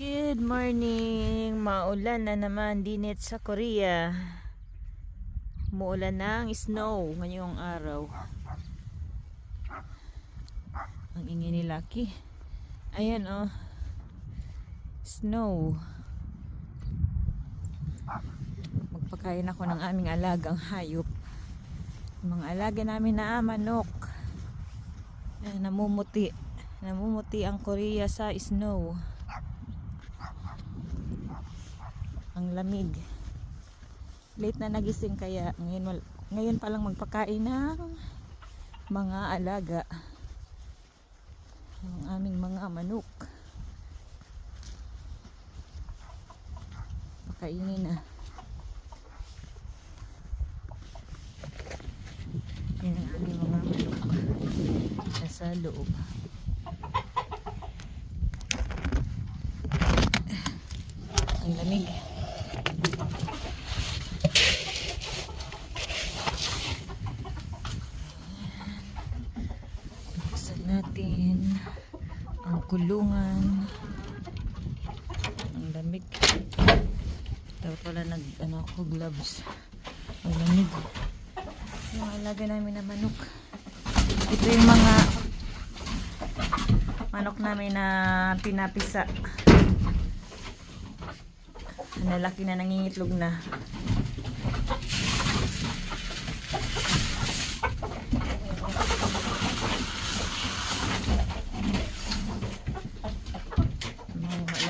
Good morning! Maulan na naman dinit sa Korea. Muulan ng snow ngayong araw. Ang ingay ni Lucky. Ayan oh. Snow. Magpakain ako ng aming alagang hayop. Mga alaga namin na manok. Namumuti. Namumuti ang Korea sa snow. Ang lamig. Late na nagising kaya ngayon, ngayon pa lang magpakain ng mga alaga. Ang aming mga manok. Pakainin na. Yan ang aming mga manok. Nasa loob. Ang lamig. Natin ang kulungan. Ang lamig. Dapat pala nag ano ako gloves. Ang lamig. Yung alaga namin na manok. Ito yung mga manok namin na pinapisa. Nalaki na nangingitlog na.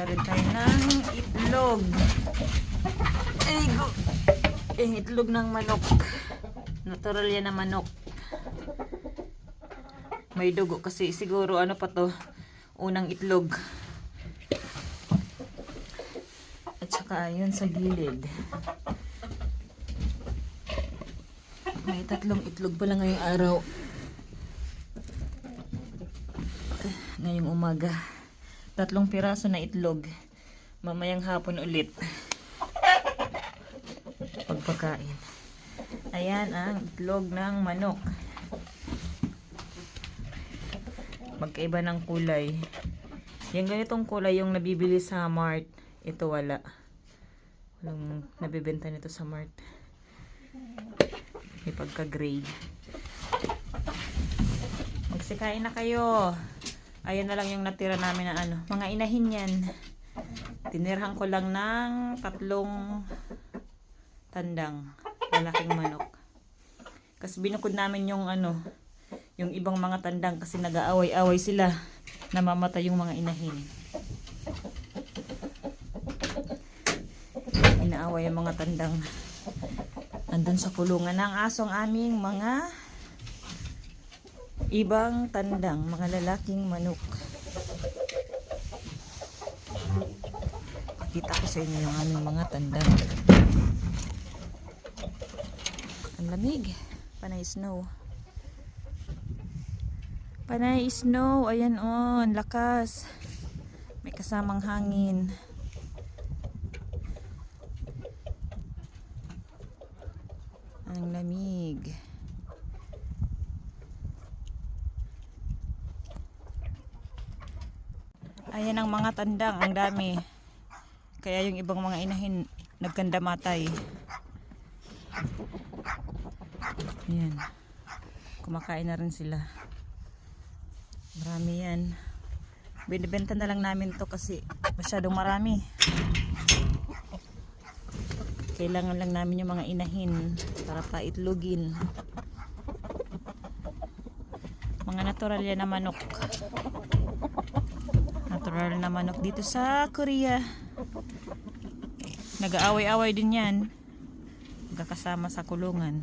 Wala rin tayo ng itlog. Ay, go. Eh, itlog ng manok. Natural yan na manok. May dugo kasi siguro ano pa to, unang itlog. At saka yun sa gilid. May tatlong itlog pala ngayong araw. Eh, Ngayong umaga. Tatlong piraso na itlog. Mamayang hapon ulit. Pagpakain. Ayan ang itlog ng manok. Magkaiba ng kulay. Yung ganitong kulay yung nabibili sa Mart. Ito wala. Walang nabibenta nito sa Mart. May pagka-gray. Magsikain na kayo. Ayan na lang yung natira namin na ano. Mga inahin yan. Tinirhan ko lang ng tatlong tandang. Malaking manok. Kasi binukod namin yung ano, yung ibang mga tandang kasi nag-aaway-away sila. Namamatay yung mga inahin. Inaaway yung mga tandang. Andun sa kulungan ng asong aming mga ibang tandang, mga lalaking manok. Pakita ko sa inyo yung aming mga tandang. Ang lamig. Panay snow. Panay snow. Ayan ang lakas. May kasamang hangin. Ang lamig. Ayan ang mga tandang, ang dami. Kaya yung ibang mga inahin nagkandamatay. Ayan. Kumakain na rin sila. Marami yan. Binibenta na lang namin to kasi masyadong marami. Kailangan lang namin yung mga inahin para paitlogin. Mga natural yan na manok. Natural na manok dito sa Korea. Nag-aaway-away din yan. Magkakasama sa kulungan.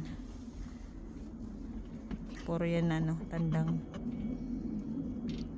Puro yan ano, tandang.